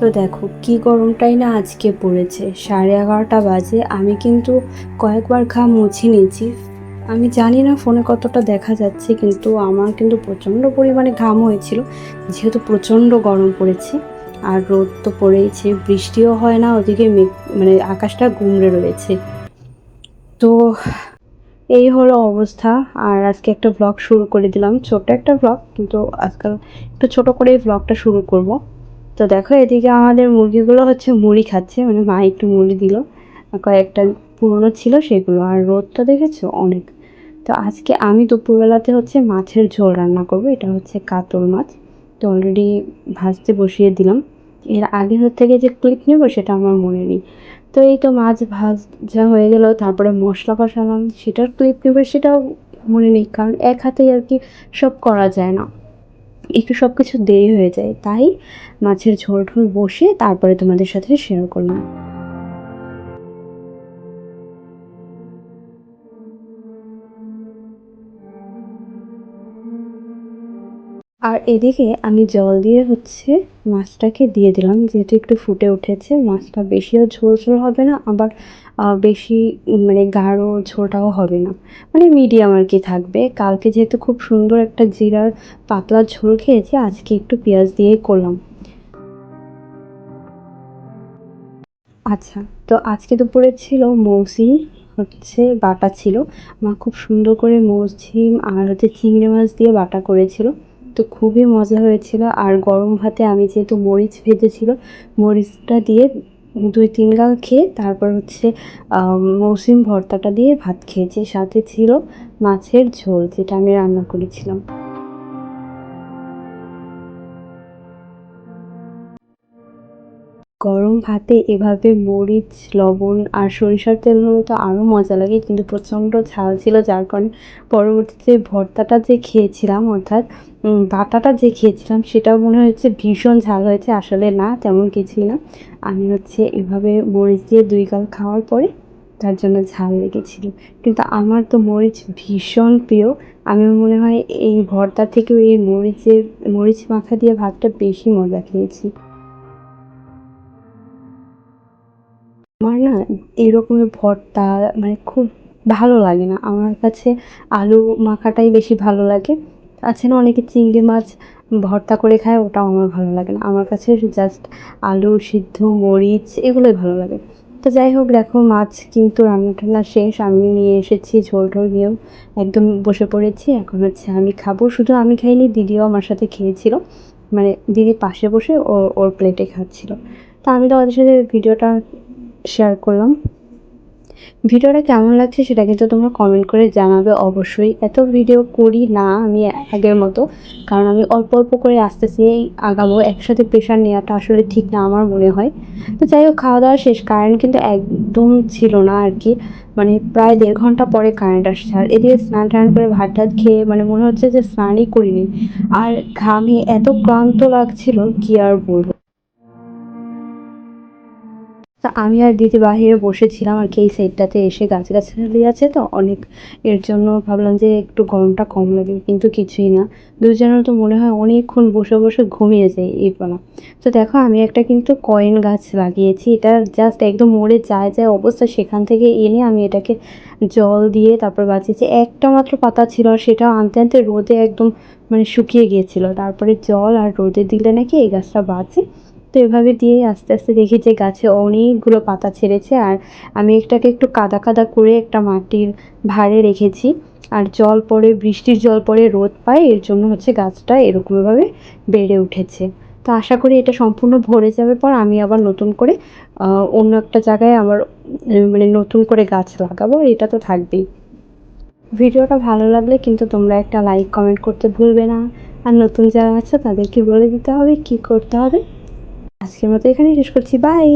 তো দেখো, কি গরমটাই না আজকে পড়েছে। সাড়ে এগারোটা বাজে, আমি কিন্তু কয়েকবার ঘা মুছে নিয়েছি। আমি জানি না ফোনে কতটা দেখা যাচ্ছে, কিন্তু আমার কিন্তু প্রচণ্ড পরিমাণে ঘাম হয়েছিল, যেহেতু প্রচণ্ড গরম পড়েছে। আর রোদ তো পড়েইছে, বৃষ্টিও হয় না, ওদিকে মেঘ মানে আকাশটা গুমড়ে রয়েছে। তো এই হলো অবস্থা। আর আজকে একটা ব্লগ শুরু করে দিলাম ছোট একটা ব্লগ কিন্তু আজকাল একটু ছোট করে এই ব্লগটা শুরু করব। তো দেখো, এদিকে আমাদের মুরগিগুলো হচ্ছে মুড়ি খাচ্ছে মানে মা একটু মুড়ি দিল। কয়েকটা পুরনো ছিল সেগুলো, আর রোদটা দেখেছ? অনেক। তো আজকে আমি দুপুরবেলাতে হচ্ছে মাছের ঝোল রান্না করব, এটা হচ্ছে কাতল মাছ। তো অলরেডি ভাজতে বসিয়ে দিলাম। এর আগে থেকে যে ক্লিপ নেব, সেটা আমার মনে নেই। তো এই তো মাছ ভাজা হয়ে গেল, তারপরে মশলা কষালাম, সেটার ক্লিপ নেব, সেটাও মনে নেই। কারণ এক হাতেই আর কি সব করা যায় না। একটু সব কিছু দেরি হয়ে যায়। তাই মাছের ঝোল ঢোল বসে তারপরে তোমাদের সাথে শেয়ার করলাম। আর এদিকে আমি জল দিয়ে হচ্ছে মাছটাকে দিয়ে দিলাম। যেহেতু একটু ফুটে উঠেছে, মাছটা বেশিও ঝোল ঝোল হবে না, আবার বেশি মানে গাঢ় ঝোলটাও হবে না। মানে মিডিয়াম আর কি থাকবে। কালকে যেহেতু খুব সুন্দর একটা জিরার পাতলা ঝোল খেয়েছি, আজকে একটু পেঁয়াজ দিয়েই করলাম। আচ্ছা তো আজকে দুপুরে ছিল মৌসিম হচ্ছে বাটা ছিল। মা খুব সুন্দর করে মৌসিম আর হচ্ছে চিংড়ি মাছ দিয়ে বাটা করেছিল। তো খুবই মজা হয়েছিল। আর গরম ভাতে আমি যেহেতু মরিচ ভেজেছিল, মরিচটা দিয়ে দুই, তিন গাল খেয়ে তারপর হচ্ছে মৌসুমী ভর্তাটা দিয়ে ভাত খেয়েছি। সাথে ছিল মাছের ঝোল, যেটা আমি রান্না করেছিলাম। গরম ভাতে এভাবে মরিচ, লবণ আর সরিষার তেল হলে তো আরও মজা লাগে। কিন্তু প্রচণ্ড ঝাল ছিল, যার কারণে পরবর্তীতে ভর্তাটা যে খেয়েছিলাম, অর্থাৎ বাটাটা যে খেয়েছিলাম, সেটাও মনে হচ্ছে ভীষণ ঝাল হয়েছে। আসলে না, তেমন কিছুই না। আমি হচ্ছে এভাবে মরিচ দিয়ে দুই গাল খাওয়ার পরে তার জন্য ঝাল লেগেছিল। কিন্তু আমার তো মরিচ ভীষণ প্রিয়। আমি মনে হয় এই ভর্তা থেকেও এই মরিচের, মরিচ মাখা দিয়ে ভাতটা বেশি মজা খেয়েছি। আমার না এরকমের ভর্তা মানে খুব ভালো লাগে না। আমার কাছে আলু মাখাটাই বেশি ভালো লাগে। আছে না অনেকে চিংড়ি মাছ ভর্তা করে খায়, ওটাও আমার ভালো লাগে না। আমার কাছে জাস্ট আলু, সিদ্ধ, মরিচ এগুলোই ভালো লাগে। তো যাই হোক, দেখো মাছ কিন্তু রান্না টান্না শেষ। আমি নিয়ে এসেছি ঝোল ঢোল দিয়েও। একদম বসে পড়েছি, এখন হচ্ছে আমি খাব। শুধু আমি খাইনি, দিদিও আমার সাথে খেয়েছিল। মানে দিদি পাশে বসে ও, ওর প্লেটে খাচ্ছিল। তা আমি তো ওদের সাথে ভিডিওটা শেয়ার করলাম। ভিডিওটা কেমন লাগছে সেটা কিন্তু তোমরা কমেন্ট করে জানাবে অবশ্যই। এত ভিডিও করি না আমি আগের মতো, কারণ আমি অল্প অল্প করে আস্তে আস্তে আগাবো একসাথে প্রেশার নেওয়াটা আসলে ঠিক না আমার মনে হয়। তো যাই হোক, খাওয়া দাওয়া শেষ। কারেন্ট কিন্তু একদম ছিল না আর কি মানে প্রায় দেড় ঘণ্টা পরে কারেন্ট আসছে। আর এদিকে স্নান টান করে ভাত টাত খেয়ে মানে মনে হচ্ছে যে স্নানই করিনি। আর ঘামে এত ক্লান্ত লাগছিল, কি আর বলব। আমি আর দিদি বাহিরে বসেছিলাম আর কি, এই সাইডটাতে এসে গাছগাছালি আছে তো, অনেক এর জন্য ভাবলাম যে একটু গরমটা কম লাগে, কিন্তু কিছুই না। দুজনের তো মনে হয় অনেকক্ষণ বসে বসে ঘুমিয়ে যায় এই বেলা। তো দেখো, আমি একটা কিন্তু কয়েন গাছ লাগিয়েছি, এটা জাস্ট একদম মরে যায় যায় অবস্থা, সেখান থেকে এনে আমি এটাকে জল দিয়ে তারপর বাঁচিয়েছি। একটা মাত্র পাতা ছিল আর সেটাও আনতে আনতে রোদে একদম মানে শুকিয়ে গিয়েছিল। তারপরে জল আর রোদে দিলে নাকি এই গাছটা বাঁচে। এভাবে দিয়েই আস্তে আস্তে দেখি যে গাছে অনেকগুলো পাতা ছেড়েছে আর আমি এটাকে একটু কাদা কাদা করে একটা মাটির ভাঁড়ে রেখেছি। আর জল পড়ে বৃষ্টির জল পড়ে রোদ পায় এর জন্য হচ্ছে গাছটা এরকমভাবে বেড়ে উঠেছে। তো আশা করি এটা সম্পূর্ণ ভরে যাবে পর আমি আবার নতুন করে অন্য একটা জায়গায় উম, মানে নতুন করে গাছ লাগাবো এটা তো থাকবেই। ভিডিওটা ভালো লাগলে কিন্তু তোমরা একটা লাইক কমেন্ট করতে ভুলবে না। আর নতুন যারা আছে তাদেরকে বলে দিতে হবে কি করতে হবে? আজকের মতো এখানেই শেষ করছি বাই